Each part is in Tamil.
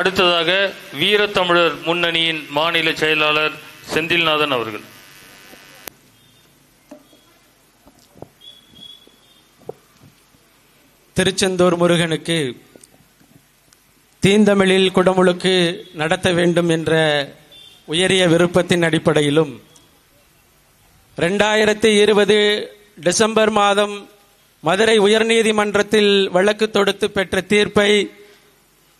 அடுத்ததாக வீரத்தமிழர் முன்னணியின் மாநில செயலாளர் செந்தில்நாதன் அவர்கள். திருச்செந்தூர் முருகனுக்கு தீந்தமிழில் குடமுழுக்கு நடத்த வேண்டும் என்ற உயரிய விருப்பத்தின் அடிப்படையிலும் ரெண்டாயிரத்தி இருபது டிசம்பர் மாதம் மதுரை உயர்நீதிமன்றத்தில் வழக்கு தொடுத்து பெற்ற தீர்ப்பை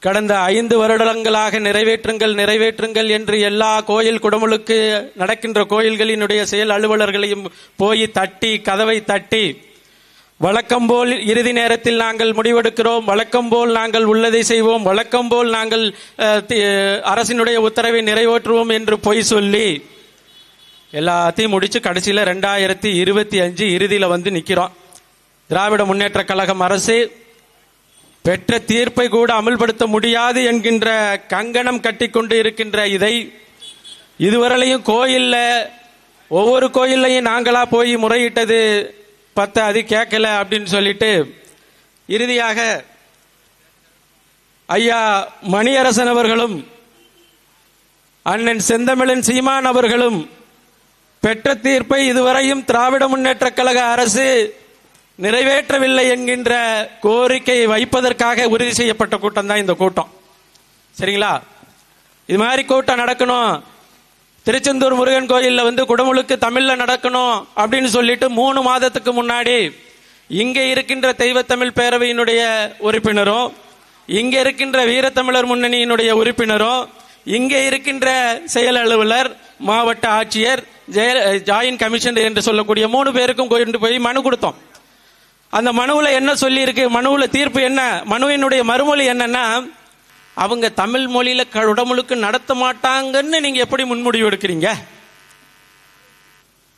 கடந்த ஐந்து வருடங்களாக நிறைவேற்றுங்கள் நிறைவேற்றுங்கள் என்று எல்லா கோயில் குடமுழுக்கு நடக்கின்ற கோயில்களினுடைய செயல் அலுவலர்களையும் போய் தட்டி கதவை தட்டி வழக்கம் போல் இறுதி நேரத்தில் நாங்கள் முடிவெடுக்கிறோம் வழக்கம் போல் நாங்கள் உள்ளதை செய்வோம் வழக்கம் போல் நாங்கள் தி- அரசினுடைய உத்தரவை நிறைவேற்றுவோம் என்று பொய் சொல்லி எல்லாத்தையும் முடிச்சு கடைசியில் ரெண்டாயிரத்தி இருபத்தி அஞ்சு இறுதியில் வந்து நிற்கிறோம் திராவிட முன்னேற்ற கழகம் அரசு பெற்ற தீர்ப்பை கூட அமல்படுத்த முடியாது என்கின்ற கங்கணம் கட்டிக்கொண்டு இருக்கின்ற இதை இதுவரையிலையும் கோயிலில் ஒவ்வொரு கோயில்லையும் நாங்களாக போய் முறையிட்டது பத்த அது கேட்கல அப்படின்னு சொல்லிட்டு இறுதியாக ஐயா மணியரசன் அவர்களும் அண்ணன் செந்தமிழன் சீமான் அவர்களும் பெற்ற தீர்ப்பை இதுவரையும் திராவிட முன்னேற்ற கழக அரசு நிறைவேற்றவில்லை என்கின்ற கோரிக்கையை வைப்பதற்காக உறுதி செய்யப்பட்ட கூட்டம் தான் இந்த கூட்டம். சரிங்களா? இது மாதிரி கூட்டம் நடக்கணும். திருச்செந்தூர் முருகன் கோயில்ல வந்து குடமுழுக்கு தமிழ்ல நடக்கணும் அப்படின்னு சொல்லிட்டு மூணு மாதத்துக்கு முன்னாடி இங்க இருக்கின்ற தெய்வத்தமிழ் பேரவையினுடைய உறுப்பினரும் இங்க இருக்கின்ற வீரத்தமிழர் முன்னணியினுடைய உறுப்பினரும் இங்க இருக்கின்ற செயல் அலுவலர் மாவட்ட ஆட்சியர் ஜெய- ஜாயின் கமிஷனர் என்று சொல்லக்கூடிய மூணு பேருக்கும் கொண்டு போய் மனு கொடுத்தோம். அந்த மனுவில் என்ன சொல்லியிருக்கு? மனுவில் தீர்ப்பு என்ன? மனுவினுடைய மறுமொழி என்னன்னா அவங்க தமிழ் மொழியில உடமுழுக்கு நடத்த மாட்டாங்கன்னு நீங்க எப்படி முன்முடிவு எடுக்கிறீங்க?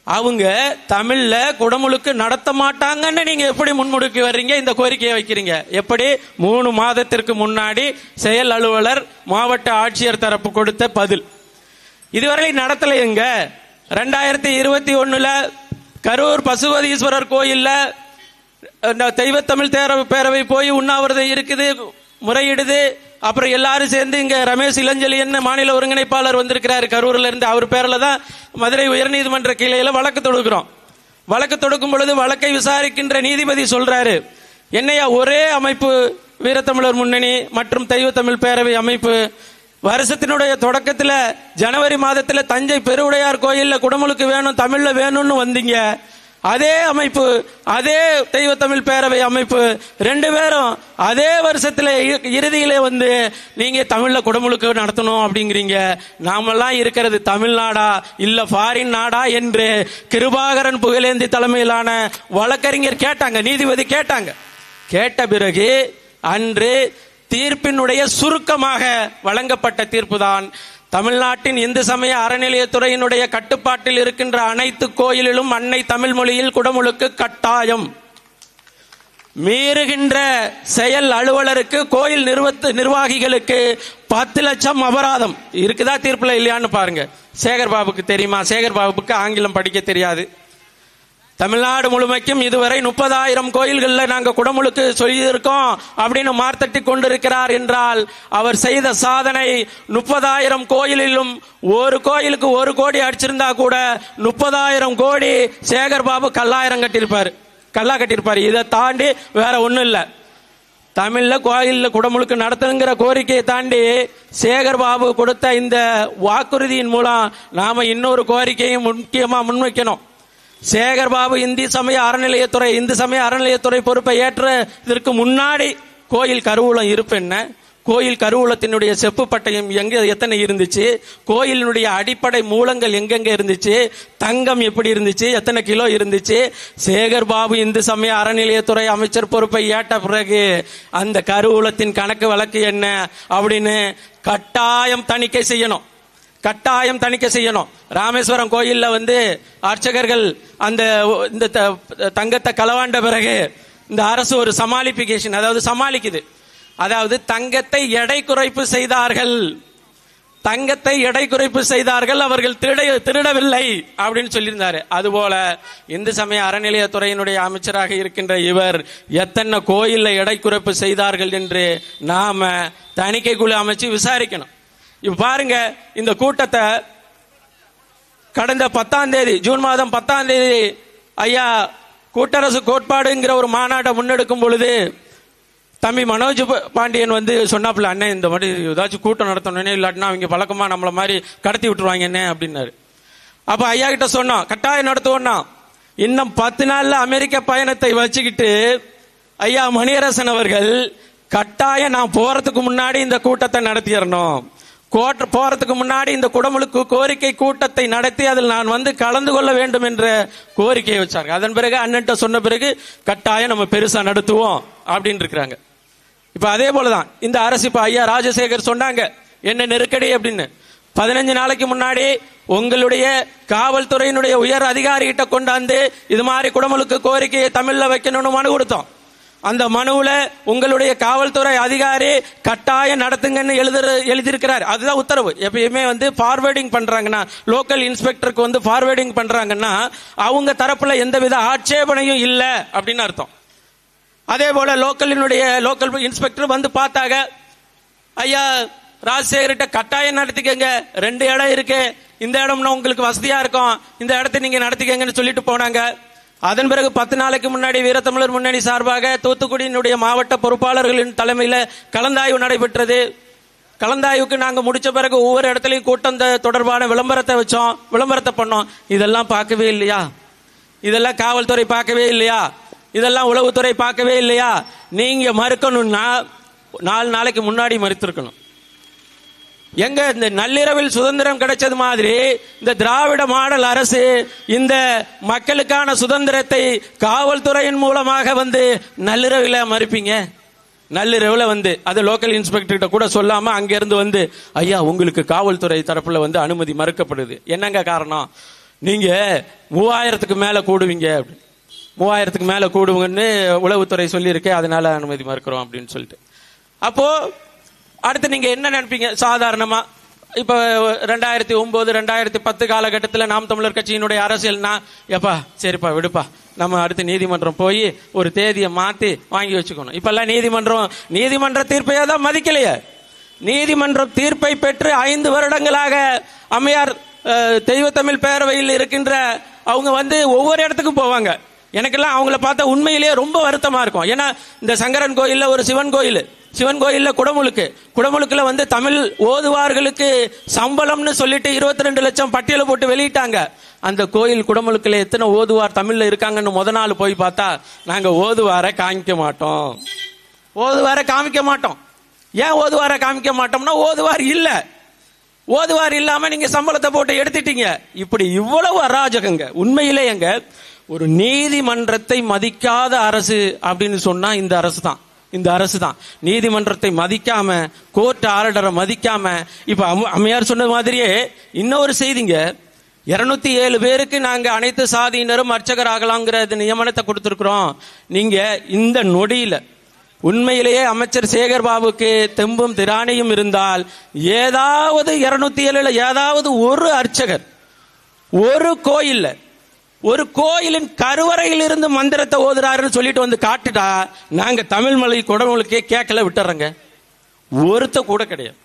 அவங்க தமிழ்ல குடமுழுக்கு நடத்த மாட்டாங்கன்னு நீங்க எப்படி முன்முடுக்கி வர்றீங்க? இந்த கோரிக்கையை வைக்கிறீங்க. எப்படி? மூணு மாதத்திற்கு முன்னாடி செயல் அலுவலர் மாவட்ட ஆட்சியர் தரப்பு கொடுத்த பதில். இதுவரை நடத்தலைங்க ரெண்டாயிரத்தி இருபத்தி ஒண்ணுல கரூர் பசுபதீஸ்வரர் கோயில்ல தெய்வ தெய்வத்தமிழ் தேர பேரவை போய் உண்ணாவிரதம் இருக்குது முறையிடுது. அப்புறம் எல்லாரும் சேர்ந்து இங்க ரமேஷ் இளஞ்சலி என்ன மாநில ஒருங்கிணைப்பாளர் வந்திருக்கிறாரு கரூர்ல இருந்து அவர் பேரில் தான் மதுரை உயர்நீதிமன்ற கிளையில வழக்கு தொடுக்கிறோம். வழக்கு தொடுக்கும் பொழுது வழக்கை விசாரிக்கின்ற நீதிபதி சொல்றாரு. என்னையா ஒரே அமைப்பு வீரத்தமிழர் முன்னணி மற்றும் தெய்வத்தமிழ் பேரவை அமைப்பு. வருஷத்தினுடைய தொடக்கத்தில் ஜனவரி மாதத்தில் தஞ்சை பெருவுடையார் கோயிலில் குடமுழுக்கு வேணும் தமிழில் வேணும்னு வந்தீங்க. அதே அமைப்பு அதே தெய்வத்தமிழ் பேரவை அமைப்பு ரெண்டு பேரும் அதே வருஷத்துல இறுதியிலே வந்து நீங்க தமிழ்ல குடமுழுக்கு நடத்தணும் அப்படிங்கிறீங்க. நாமெல்லாம் இருக்கிறது தமிழ்நாடா இல்ல ஃபாரின் நாடா என்று கிருபாகரன் புகழேந்தி தலைமையிலான வழக்கறிஞர் கேட்டாங்க நீதிபதி கேட்டாங்க. கேட்ட பிறகு அன்று தீர்ப்பினுடைய சுருக்கமாக வழங்கப்பட்ட தீர்ப்பு தான் தமிழ்நாட்டின் இந்து சமய அறநிலையத்துறையினுடைய கட்டுப்பாட்டில் இருக்கின்ற அனைத்து கோயிலிலும் அன்னை தமிழ் மொழியில் குடமுழுக்கு கட்டாயம். மீறுகின்ற செயல் அலுவலருக்கு கோயில் நிர்வத்து நிர்வாகிகளுக்கு பத்து லட்சம் அபராதம். இருக்குதா தீர்ப்பில் இல்லையான்னு பாருங்க. சேகர் பாபுக்கு தெரியுமா? சேகர் பாபுக்கு ஆங்கிலம் படிக்க தெரியாது. தமிழ்நாடு முழுமைக்கும் இதுவரை முப்பதாயிரம் கோயில்களில் நாங்கள் குடமுழுக்கு சொல்லியிருக்கோம் அப்படின்னு மார்த்தட்டி கொண்டிருக்கிறார் என்றால் அவர் செய்த சாதனை முப்பதாயிரம் கோயிலிலும் ஒரு கோயிலுக்கு ஒரு கோடி அடிச்சிருந்தா கூட முப்பதாயிரம் கோடி சேகர் பாபு கல்லாயிரம் கட்டியிருப்பார். கல்லா கட்டியிருப்பார். இதை தாண்டி வேற ஒன்றும் இல்லை. தமிழில் கோயிலில் குடமுழுக்கு நடத்தணுங்கிற கோரிக்கையை தாண்டி சேகர் பாபு கொடுத்த இந்த வாக்குறுதியின் மூலம் நாம இன்னொரு கோரிக்கையும் முக்கியமாக முன்வைக்கணும். சேகர் பாபு இந்தி சமய அறநிலையத்துறை இந்து சமய அறநிலையத்துறை பொறுப்பை ஏற்றதற்கு முன்னாடி கோயில் கருவூலம் இருப்பென்ன? கோயில் கருவூலத்தினுடைய செப்பு பட்டயம் எங்க எத்தனை இருந்துச்சு? கோயிலினுடைய அடிப்படை மூலங்கள் எங்கெங்க இருந்துச்சு? தங்கம் எப்படி இருந்துச்சு? எத்தனை கிலோ இருந்துச்சு? சேகர் பாபு இந்து சமய அறநிலையத்துறை அமைச்சர் பொறுப்பை ஏற்ற பிறகு அந்த கருவூலத்தின் கணக்கு வழக்கு என்ன? அப்படின்னு கட்டாயம் தணிக்கை செய்யணும். கட்டாயம் தணிக்கை செய்யணும். ராமேஸ்வரம் கோயிலில் வந்து அர்ச்சகர்கள் அந்த இந்த த- தங்கத்தை களவாண்ட பிறகு இந்த அரசு ஒரு சமாளிபிகேஷன் அதாவது சமாளிக்குது. அதாவது தங்கத்தை எடை குறைப்பு செய்தார்கள். தங்கத்தை எடை குறைப்பு செய்தார்கள் அவர்கள் திருட திருடவில்லை அப்படின்னு சொல்லியிருந்தாரு. அதுபோல இந்து சமய அறநிலையத்துறையினுடைய அமைச்சராக இருக்கின்ற இவர் எத்தனை கோயிலில் எடை குறைப்பு செய்தார்கள் என்று நாம தணிக்கை குழு அமைச்சு விசாரிக்கணும். இப்ப பாருங்க இந்த கூட்டத்தை கடந்த பத்தாம் தேதி ஜூன் மாதம் பத்தாம் தேதி ஐயா கூட்டரசு கோட்பாடுங்கிற ஒரு மாநாட்டை முன்னெடுக்கும் பொழுது தம்பி மனோஜ் பாண்டியன் வந்து சொன்னாப்புல அண்ணன் இந்த மாதிரி ஏதாச்சும் கூட்டம் நடத்தணும்னே இல்லாட்டினா அவங்க பழக்கமா நம்மள மாதிரி கடத்தி விட்டுருவாங்க என்ன? அப்படின்னாரு. அப்ப ஐயா கிட்ட சொன்னோம் கட்டாயம் நடத்துவோம்னா. இன்னும் பத்து நாள்ல அமெரிக்க பயணத்தை வச்சுக்கிட்டு ஐயா மணியரசன் அவர்கள் கட்டாயம் நான் போறதுக்கு முன்னாடி இந்த கூட்டத்தை நடத்திடணும் கோட்ட போறதுக்கு முன்னாடி இந்த குடமுழுக்கு கோரிக்கை கூட்டத்தை நடத்தி அதில் நான் வந்து கலந்து கொள்ள வேண்டும் என்ற கோரிக்கையை வச்சாங்க அதன் பிறகு அண்ணன்ட்ட சொன்ன பிறகு கட்டாயம் நம்ம பெருசா நடத்துவோம் அப்படின்னு இருக்கிறாங்க. இப்ப அதே போலதான் இந்த அரசு இப்ப ஐயா ராஜசேகர் சொன்னாங்க என்ன நெருக்கடி அப்படின்னு. பதினஞ்சு நாளைக்கு முன்னாடி உங்களுடைய காவல்துறையினுடைய உயர் அதிகாரிகிட்ட கொண்டாந்து இது மாதிரி குடமுழுக்கு கோரிக்கையை தமிழ்ல வைக்கணும்னு மனு கொடுத்தோம். அந்த மனுவில் உங்களுடைய காவல்துறை அதிகாரி கட்டாயம் நடத்துங்கன்னு எழுதுற எழுதியிருக்கிறார். அதுதான் உத்தரவு. எப்பயுமே வந்து ஃபார்வேர்டிங் பண்ணுறாங்கன்னா லோக்கல் இன்ஸ்பெக்டருக்கு வந்து ஃபார்வேர்டிங் பண்ணுறாங்கன்னா அவங்க தரப்பில் எந்தவித ஆட்சேபனையும் இல்லை அப்படின்னு அர்த்தம். அதே போல லோக்கலினுடைய லோக்கல் இன்ஸ்பெக்டர் வந்து பார்த்தாங்க. ஐயா ராஜசேகர்கிட்ட கட்டாயம் நடத்திக்கங்க. ரெண்டு இடம் இருக்கு. இந்த இடம்னா உங்களுக்கு வசதியா இருக்கும். இந்த இடத்த நீங்க நடத்திக்கங்கன்னு சொல்லிட்டு போனாங்க. அதன் பிறகு பத்து நாளைக்கு முன்னாடி வீரத்தமிழர் முன்னணி சார்பாக தூத்துக்குடியினுடைய மாவட்ட பொறுப்பாளர்களின் தலைமையில் கலந்தாய்வு நடைபெற்றது. கலந்தாய்வுக்கு நாங்கள் முடிச்ச பிறகு ஒவ்வொரு இடத்துலையும் கூட்டம் தொடர்பான விளம்பரத்தை வச்சோம். விளம்பரத்தை பண்ணோம். இதெல்லாம் பார்க்கவே இல்லையா? இதெல்லாம் காவல்துறை பார்க்கவே இல்லையா? இதெல்லாம் உளவுத்துறை பார்க்கவே இல்லையா? நீங்க மறுக்கணும்னா நாலு நாளைக்கு முன்னாடி மறுத்திருக்கணும். எங்க இந்த நள்ளிரவில் சுதந்திரம் கிடைச்சது மாதிரி இந்த திராவிட மாடல் அரசு இந்த மக்களுக்கான சுதந்திரத்தை காவல்துறையின் மூலமாக வந்து நள்ளிரவில் மறுப்பீங்க? நள்ளிரவில் வந்து அது லோக்கல் இன்ஸ்பெக்டர் கிட்ட கூட சொல்லாம அங்கேருந்து வந்து ஐயா உங்களுக்கு காவல்துறை தரப்புல வந்து அனுமதி மறுக்கப்படுது. என்னங்க காரணம்? நீங்க மூவாயிரத்துக்கு மேல கூடுவீங்க. அப்படின்னு. மூவாயிரத்துக்கு மேல கூடுவீங்கன்னு உளவுத்துறை சொல்லியிருக்கேன் அதனால அனுமதி மறுக்கிறோம் அப்படின்னு சொல்லிட்டு. அப்போ அடுத்து நீங்க என்ன நினைப்பீங்க? சாதாரணமா இப்ப ரெண்டாயிரத்தி ஒன்பது ரெண்டாயிரத்தி பத்து காலகட்டத்தில் நாம் தமிழர் கட்சியினுடைய அரசியல்னா எப்பா சரிப்பா விடுப்பா. நம்ம அடுத்து நீதிமன்றம் போய் ஒரு தேதியை மாத்தி வாங்கி வச்சுக்கணும். இப்போல்லாம் நீதிமன்றம் நீதிமன்ற தீர்ப்பையே தான் மதிக்கலையே. நீதிமன்றம் தீர்ப்பை பெற்று ஐந்து வருடங்களாக அம்மையார் தெய்வத்தமிழ் பேரவையில் இருக்கின்ற அவங்க வந்து ஒவ்வொரு இடத்துக்கும் போவாங்க. எனக்கெல்லாம் அவங்கள பார்த்தா உண்மையிலேயே ரொம்ப வருத்தமா இருக்கும். ஏன்னா இந்த சங்கரன் கோயில்ல ஒரு சிவன் கோயில். சிவன் கோயிலில் குடமுழுக்கு. குடமுழுக்கில் வந்து தமிழ் ஓதுவார்களுக்கு சம்பளம்னு சொல்லிட்டு இருபத்தி ரெண்டு லட்சம் பட்டியலை போட்டு வெளியிட்டாங்க. அந்த கோயில் குடமுழுக்கில் எத்தனை ஓதுவார் தமிழில் இருக்காங்கன்னு முத நாள் போய் பார்த்தா நாங்கள் ஓதுவாரை காமிக்க மாட்டோம். ஓதுவாரை காமிக்க மாட்டோம். ஏன் ஓதுவாரை காமிக்க மாட்டோம்னா ஓதுவார் இல்லை. ஓதுவார் இல்லாம நீங்க சம்பளத்தை போட்டு எடுத்துட்டீங்க. இப்படி இவ்வளவு அராஜகங்க. உண்மையிலே எங்க ஒரு நீதிமன்றத்தை மதிக்காத அரசு அப்படின்னு சொன்னா இந்த அரசு தான் இந்த அரசு தான் நீதிமன்றத்தை மதிக்காம கோர்ட் ஆர்டரை மதிக்காம இப்ப அம்மையார் சொன்ன மாதிரியே இன்னொரு செய்திங்க. இருநூத்தி ஏழு பேருக்கு நாங்க அனைத்து சாதியினரும் அர்ச்சகர் ஆகலாங்கிற நியமனத்தை கொடுத்திருக்கிறோம். நீங்க இந்த நொடியில உண்மையிலேயே அமைச்சர் சேகர் பாபுக்கு தெம்பும் திராணியும் இருந்தால் ஏதாவது இருநூத்தி ஏழுல ஏதாவது ஒரு அர்ச்சகர் ஒரு கோயில்ல ஒரு கோயிலின் கருவறையில் இருந்து மந்திரத்தை ஓதுறாருன்னு சொல்லிட்டு வந்து காட்டுட்டா நாங்க தமிழ் மொழி குடவங்களுக்கே கேட்கல விட்டுறோங்க. ஒருத்த கூட கிடையாது.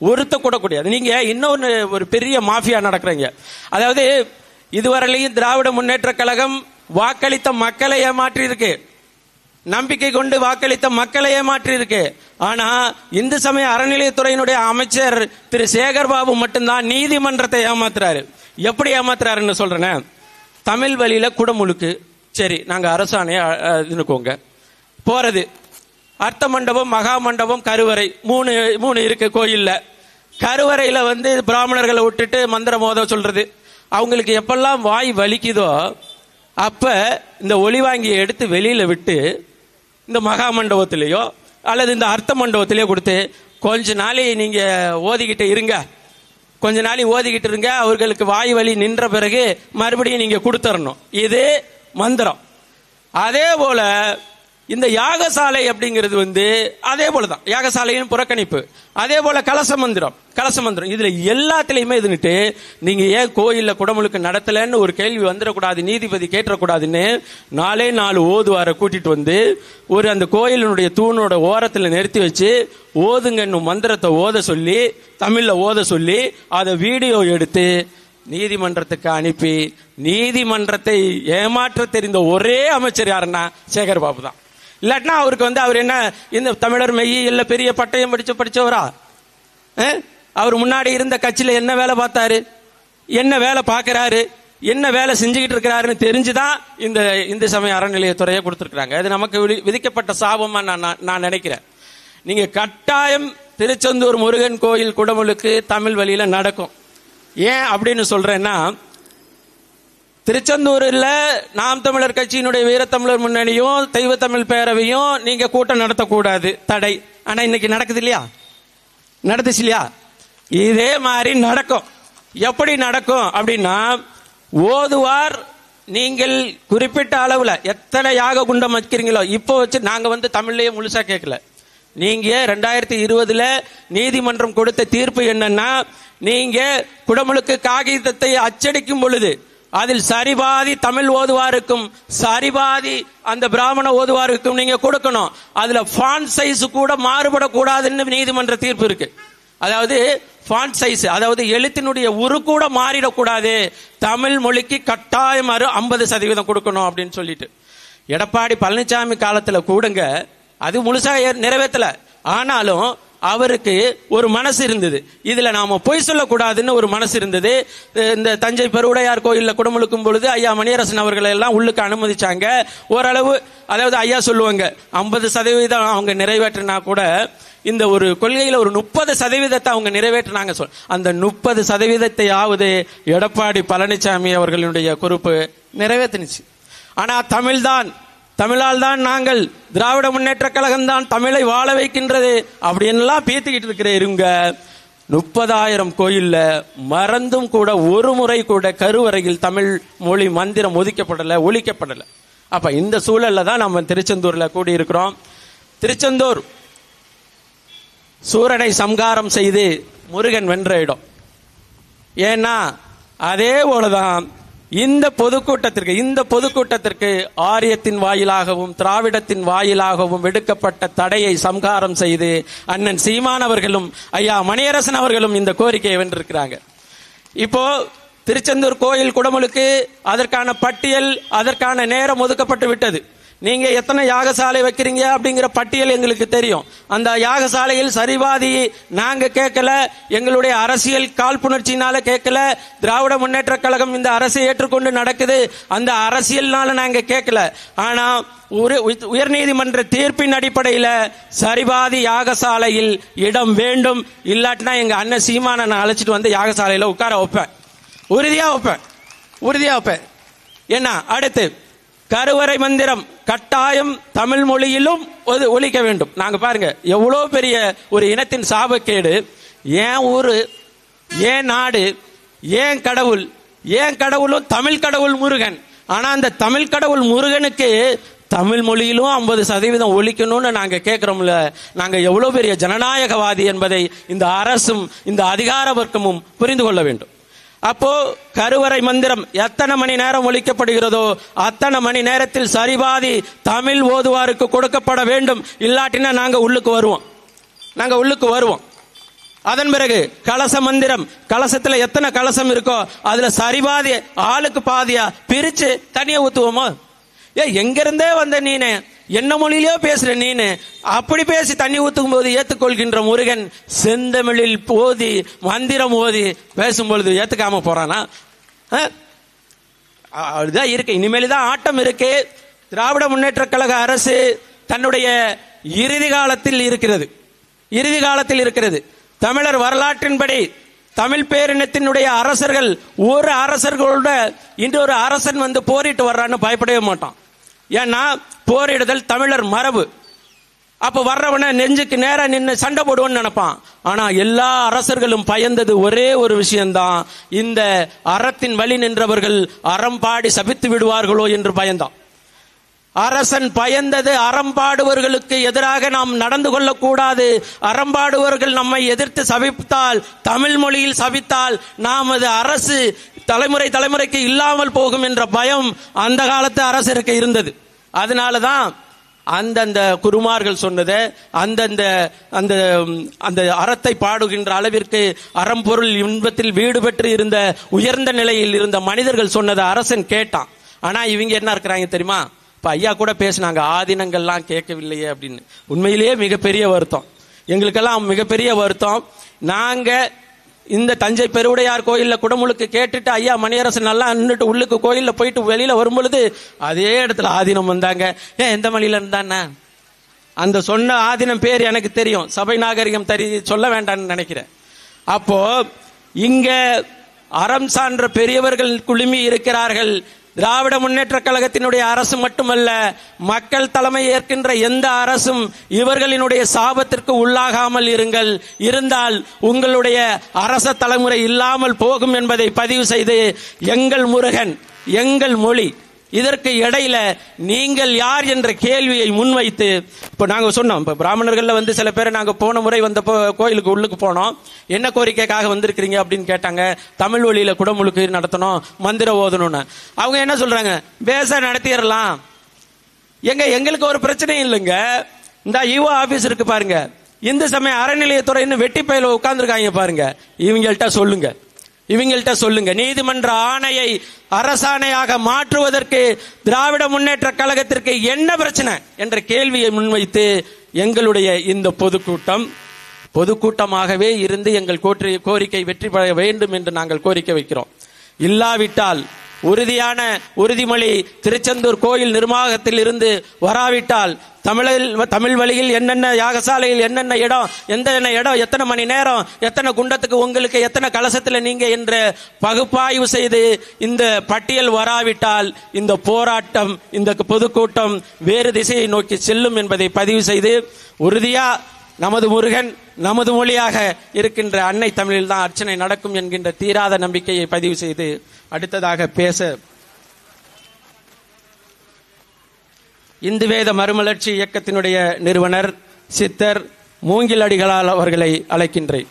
ஒருத்த கூட கிடையாது. நீங்க இன்னொன்று ஒரு பெரிய மாஃபியா நடக்கிறீங்க. அதாவது இதுவரையிலையும் திராவிட முன்னேற்ற கழகம் வாக்களித்த மக்களை ஏமாற்றி இருக்கு நம்பிக்கை கொண்டு வாக்களித்த மக்களை ஏமாற்றி இருக்கு ஆனா இந்து சமய அறநிலையத்துறையினுடைய அமைச்சர் திரு சேகர் பாபு மட்டும்தான் நீதிமன்றத்தை ஏமாத்துறாரு. எப்படி ஏமாத்துறாருன்னு சொல்றேன். தமிழ் வழியில குடமுழுக்கு சரி நாங்க அரசாணைய இதுனுக்கோங்க போறது. அர்த்த மண்டபம் மகா மண்டபம் கருவறை. மூணு மூணு இருக்கு கோயில்ல. கருவறையில வந்து பிராமணர்களை விட்டுட்டு மந்திரம் மோத சொல்றது. அவங்களுக்கு எப்பெல்லாம் வாய் வலிக்குதோ அப்ப இந்த ஒளி வாங்கியை எடுத்து வெளியில விட்டு இந்த மகா மண்டபத்திலேயோ அல்லது இந்த அர்த்த மண்டபத்திலேயோ கொடுத்து கொஞ்ச நாளை நீங்க ஓதிக்கிட்டு இருங்க. கொஞ்ச நாளை ஓதிக்கிட்டு இருங்க அவர்களுக்கு வாய் வலி நின்ற பிறகு மறுபடியும் நீங்க கொடுத்துடணும் இது மந்திரம். அதே போல இந்த யாகசாலை அப்படிங்கிறது வந்து அதே போலதான். யாகசாலையின் புறக்கணிப்பு. அதே போல கலச மந்திரம். கலச மந்திரம். இதுல எல்லாத்துலயுமே இருந்துட்டு நீங்க ஏன் கோயில்ல குடமுழுக்கு நடத்தலன்னு ஒரு கேள்வி வந்துடக்கூடாது நீதிபதி கேட்டக்கூடாதுன்னு நாலே நாலு ஓதுவார கூட்டிட்டு வந்து ஒரு அந்த கோயிலினுடைய தூணோட ஓரத்துல நிறுத்தி வச்சு ஓதுங்கன்னு மந்திரத்தை ஓத சொல்லி தமிழ்ல ஓத சொல்லி அதை வீடியோ எடுத்து நீதிமன்றத்துக்கு அனுப்பி நீதிமன்றத்தை ஏமாற்ற தெரிந்த ஒரே அமைச்சர் யாருன்னா சேகர் பாபு தான் இல்லாட்டினா அவருக்கு வந்து அவர் என்ன இந்த தமிழர் மெய் இல்ல பெரிய பட்டயம் படிச்சு படிச்சவரா? அவர் முன்னாடி இருந்த கட்சியில என்ன வேலை பார்த்தாரு? என்ன வேலை பார்க்குறாரு? என்ன வேலை செஞ்சுக்கிட்டு இருக்கிறாருன்னு தெரிஞ்சுதான் இந்த இந்து சமய அறநிலையத்துறையை கொடுத்துருக்காங்க அது நமக்கு விதி- விதிக்கப்பட்ட சாபமா நான் நான்- நான் நினைக்கிறேன். நீங்க கட்டாயம் திருச்செந்தூர் முருகன் கோயில் குடமுழுக்கு தமிழ் வழியில நடக்கும். ஏன் அப்படின்னு சொல்றேன்னா திருச்செந்தூரில் நாம் தமிழர் கட்சியினுடைய வீரத்தமிழர் முன்னணியும் தெய்வ தமிழ் பேரவையும் நீங்க கூட்டம் நடத்தக்கூடாது. தடை. ஆனா இன்னைக்கு நடக்குது இல்லையா? நடந்துச்சு இல்லையா? இதே மாதிரி நடக்கும். எப்படி நடக்கும் அப்படின்னா ஓதுவார் நீங்கள் குறிப்பிட்ட அளவுல எத்தனை யாக குண்டம் வைக்கிறீங்களோ இப்போ வச்சு நாங்க வந்து தமிழ்லயே முழுசா கேட்கல. நீங்க ரெண்டாயிரத்தி இருபதுல நீதிமன்றம் கொடுத்த தீர்ப்பு என்னன்னா நீங்க குடமுழுக்கு காகிதத்தை அச்சடிக்கும் பொழுது அதில் சரிபாதி தமிழ் ஓதுவாருக்கும் சரிபாதி அந்த பிராமண ஓதுவாருக்கும் நீங்க கொடுக்கணும். அதுல ஃபான் சைஸ் கூட மாறுபடக்கூடாதுன்னு நீதிமன்ற தீர்ப்பு இருக்கு. அதாவது ஃபாண்ட் சைஸ் அதாவது எழுத்தினுடைய உரு கூட மாறிடக்கூடாது. தமிழ் மொழிக்கு கட்டாயம் ஐம்பது சதவீதம் கொடுக்கணும் அப்படின்னு சொல்லிட்டு. எடப்பாடி பழனிசாமி காலத்தில் கூடுங்க அது முழுசாக நிறைவேற்றலை ஆனாலும் அவருக்கு ஒரு மனசு இருந்தது. இதுல நாம பொய் சொல்லக்கூடாதுன்னு ஒரு மனசு இருந்தது. இந்த தஞ்சை பெருவுடையார் கோயில்ல குடமுழுக்கும் பொழுது ஐயா மணியரசன் அவர்களை எல்லாம் உள்ளுக்கு அனுமதிச்சாங்க. ஓரளவு அதாவது ஐயா சொல்லுவாங்க ஐம்பது சதவீதம் அவங்க நிறைவேற்றினா கூட இந்த ஒரு கொள்கையில ஒரு முப்பது சதவீதத்தை அவங்க நிறைவேற்றினாங்க சொல். அந்த முப்பது சதவீதத்தையாவது எடப்பாடி பழனிசாமி அவர்களுடைய குறிப்பு நிறைவேற்றினுச்சு. ஆனா தமிழ்தான் தமிழால் தான் நாங்கள் திராவிட முன்னேற்ற கழகம் தான் தமிழை வாழ வைக்கின்றது அப்படின்லாம் பீத்திக்கிட்டு இருக்கிற இருங்க. முப்பதாயிரம் கோயில்ல மறந்தும் கூட ஒரு முறை கூட கருவறையில் தமிழ் மொழி மந்திரம் ஒதுக்கப்படலை ஒழிக்கப்படலை. அப்ப இந்த சூழல்ல தான் நம்ம திருச்செந்தூர்ல கூடி இருக்கிறோம் திருச்செந்தூர் சூரனை சம்காரம் செய்து முருகன் வென்ற இடம். ஏன்னா அதே போலதான் இந்த பொதுக்கூட்டத்திற்கு இந்த பொதுக்கூட்டத்திற்கு ஆரியத்தின் வாயிலாகவும் திராவிடத்தின் வாயிலாகவும் விடுக்கப்பட்ட தடையை சம்காரம் செய்து அண்ணன் சீமான் அவர்களும் ஐயா மணியரசன் அவர்களும் இந்த கோரிக்கையை வென்றிருக்கிறாங்க. இப்போ திருச்செந்தூர் கோயில் குடமுழுக்கு அதற்கான பட்டியல் அதற்கான நேரம் ஒதுக்கப்பட்டு விட்டது. நீங்க எத்தனை யாகசாலை வைக்கிறீங்க அப்படிங்கிற பட்டியல் எங்களுக்கு தெரியும். அந்த யாகசாலையில் சரிவாதி நாங்க கேட்கல எங்களுடைய அரசியல் காழ்ப்புணர்ச்சினால கேட்கல திராவிட முன்னேற்ற கழகம் இந்த அரசை ஏற்றுக்கொண்டு நடக்குது அந்த அரசியல்னால நாங்க கேட்கல. ஆனா ஒரு உயர்நீதிமன்ற தீர்ப்பின் அடிப்படையில சரிபாதி யாகசாலையில் இடம் வேண்டும். இல்லாட்டினா எங்க அண்ணன் சீமான நான் அழைச்சிட்டு வந்து யாகசாலையில உட்கார வைப்பேன். உறுதியா வைப்பேன். உறுதியா வைப்பேன். என்ன? அடுத்து கருவறை மந்திரம் கட்டாயம் தமிழ் மொழியிலும் ஒழிக்க ஒலிக்க வேண்டும். நாங்க பாருங்க எவ்வளவு பெரிய ஒரு இனத்தின் சாபக்கேடு. ஏன் ஊரு ஏன் நாடு ஏன் கடவுள் ஏன் கடவுளும் தமிழ் கடவுள் முருகன்? ஆனா அந்த தமிழ் கடவுள் முருகனுக்கு தமிழ் மொழியிலும் ஐம்பது சதவீதம் ஒழிக்கணும்னு நாங்க கேட்கிறோம்ல நாங்க எவ்வளவு பெரிய ஜனநாயகவாதி என்பதை இந்த அரசும் இந்த அதிகார வர்க்கமும் புரிந்து கொள்ள வேண்டும். அப்போ கருவறை மந்திரம் எத்தனை மணி நேரம் ஒழிக்கப்படுகிறதோ அத்தனை மணி நேரத்தில் சரிபாதி தமிழ் ஓதுவாருக்கு கொடுக்கப்பட வேண்டும். இல்லாட்டினா நாங்க உள்ளுக்கு வருவோம். நாங்க உள்ளுக்கு வருவோம். அதன் பிறகு கலச மந்திரம் கலசத்துல எத்தனை கலசம் இருக்கோ அதுல சரிபாதி ஆளுக்கு பாதியா பிரிச்சு தனியா ஊத்துவோமோ? ஏ எங்கிருந்தே வந்த நீனே என்ன மொழியிலேயோ பேசுற நீனு. அப்படி பேசி தண்ணி ஊத்துக்கும் போது ஏத்துக்கொள்கின்ற முருகன் செந்தமிழில் போதி மந்திரம் ஓதி பேசும்பொழுது ஏத்துக்காம போறானா? ஆ? அதுதான் இருக்கு. இனிமேல் தான் ஆட்டம் இருக்கு. திராவிட முன்னேற்ற கழக அரசு தன்னுடைய இறுதி காலத்தில் இருக்கிறது. இறுதி காலத்தில் இருக்கிறது. தமிழர் வரலாற்றின்படி தமிழ் பேரினத்தினுடைய அரசர்கள் ஒரு அரசர்களோட இன்று ஒரு அரசன் வந்து போரிட்டு வர்றான்னு பயப்படவே மாட்டான். ஏன்னா போரிடுதல் தமிழர் மரபு. அப்ப வர்றவனை நெஞ்சுக்கு நேராக நின்று சண்டை போடுவோன்னு நினைப்பான். ஆனா எல்லா அரசர்களும் பயந்தது ஒரே ஒரு விஷயம்தான். இந்த அறத்தின் வழி நின்றவர்கள் அறம் பாடி சபித்து விடுவார்களோ என்று பயந்தான். அரசன் பயந்தது அறம்பாடுவர்களுக்கு எதிராக நாம் நடந்து கொள்ளக்கூடாது. அறம்பாடுவர்கள் நம்மை எதிர்த்து சபித்தால் தமிழ் மொழியில் சபித்தால் நமது அரசு தலைமுறை தலைமுறைக்கு இல்லாமல் போகும் என்ற பயம் அந்த காலத்து அரசருக்கு இருந்தது. அதனால தான் அந்தந்த குருமார்கள் சொன்னதை அந்தந்த அந்த அந்த அறத்தை பாடுகின்ற அளவிற்கு அறம்பொருள் இன்பத்தில் வீடு பெற்று இருந்த உயர்ந்த நிலையில் இருந்த மனிதர்கள் சொன்னதை அரசன் கேட்டான். ஆனால் இவங்க என்ன இருக்கிறாங்க தெரியுமா? இப்போ ஐயா கூட பேசினாங்க ஆதினங்கள்லாம் கேட்கவில்லையே அப்படின்னு. உண்மையிலேயே மிகப்பெரிய வருத்தம். எங்களுக்கெல்லாம் மிகப்பெரிய வருத்தம். நாங்கள் இந்த தஞ்சை பெருவுடையார் கோயிலில் குடமுழுக்கு கேட்டுட்டு ஐயா மணியரசன் நல்லா நின்றுட்டு உள்ளுக்கு கோயிலில் போயிட்டு வெளியில் வரும்பொழுது அதே இடத்துல ஆதீனம் வந்தாங்க. ஏன் எந்த மணியில இருந்தாண்ணா அந்த சொன்ன ஆதீனம் பேர் எனக்கு தெரியும். சபை நாகரிகம் தரி சொல்ல வேண்டாம்னு நினைக்கிறேன். அப்போ இங்க அறம் சான்ற பெரியவர்கள் குழுமி இருக்கிறார்கள். திராவிட முன்னேற்ற கழகத்தினுடைய அரசு மட்டுமல்ல மக்கள் தலைமை ஏற்கின்ற எந்த அரசும் இவர்களினுடைய சாபத்திற்கு உள்ளாகாமல் இருங்கள். இருந்தால் உங்களுடைய அரச தலைமுறை இல்லாமல் போகும் என்பதை பதிவு செய்து எங்கள் முருகன் எங்கள் மொழி. இதற்கு இடையில நீங்கள் யார் என்ற கேள்வியை முன்வைத்து இப்போ நாங்க சொன்னோம் இப்போ பிராமணர்களில் வந்து சில பேர் நாங்க போன முறை வந்தப்போ கோயிலுக்கு உள்ளுக்கு போனோம். என்ன கோரிக்கைக்காக வந்திருக்கிறீங்க அப்படின்னு கேட்டாங்க தமிழ் வழியில குடமுழுக்கு நடத்தணும் மந்திர ஓதணும்னு. அவங்க என்ன சொல்றாங்க பேச நடத்திடலாம். எங்க எங்களுக்கு ஒரு பிரச்சனையும் இல்லைங்க. இந்த ஈவோ ஆபீஸ் இருக்கு பாருங்க. இந்து சமய அறநிலையத்துறைன்னு வெட்டி பயில உட்கார்ந்துருக்காங்க பாருங்க. இவங்கள்ட்ட சொல்லுங்க. இவங்கள்ட்ட சொல்லுங்க. நீதிமன்ற ஆணையை அரசாணையாக மாற்றுவதற்கு திராவிட முன்னேற்ற கழகத்திற்கு என்ன பிரச்சனை என்ற கேள்வியை முன்வைத்து எங்களுடைய இந்த பொதுக்கூட்டம் பொதுக்கூட்டமாகவே இருந்து எங்கள் கோற்றி- கோரிக்கை வெற்றி பெற வேண்டும் என்று நாங்கள் கோரிக்கை வைக்கிறோம். இல்லாவிட்டால் உறுதியான உறுதிமொழி திருச்செந்தூர் கோயில் நிர்வாகத்தில் இருந்து வராவிட்டால் தமிழில் தமிழ் வழியில் என்னென்ன யாகசாலையில் என்னென்ன இடம் எந்த இடம் எத்தனை மணி நேரம் எத்தனை குண்டத்துக்கு உங்களுக்கு எத்தனை கலசத்தில் நீங்கள் என்று பகுப்பாய்வு செய்து இந்த பட்டியல் வராவிட்டால் இந்த போராட்டம் இந்த பொதுக்கூட்டம் வேறு திசையை நோக்கி செல்லும் என்பதை பதிவு செய்து உறுதியாக நமது முருகன் நமது மொழியாக இருக்கின்ற அன்னை தமிழில் தான் அர்ச்சனை நடக்கும் என்கின்ற தீராத நம்பிக்கையை பதிவு செய்து அடுத்ததாக பேச இந்து வேத மறுமலர்ச்சி இயக்கத்தினுடைய நிறுவனர் சித்தர் மூங்கில் அடிகளால் அவர்களை அழைக்கின்றேன்.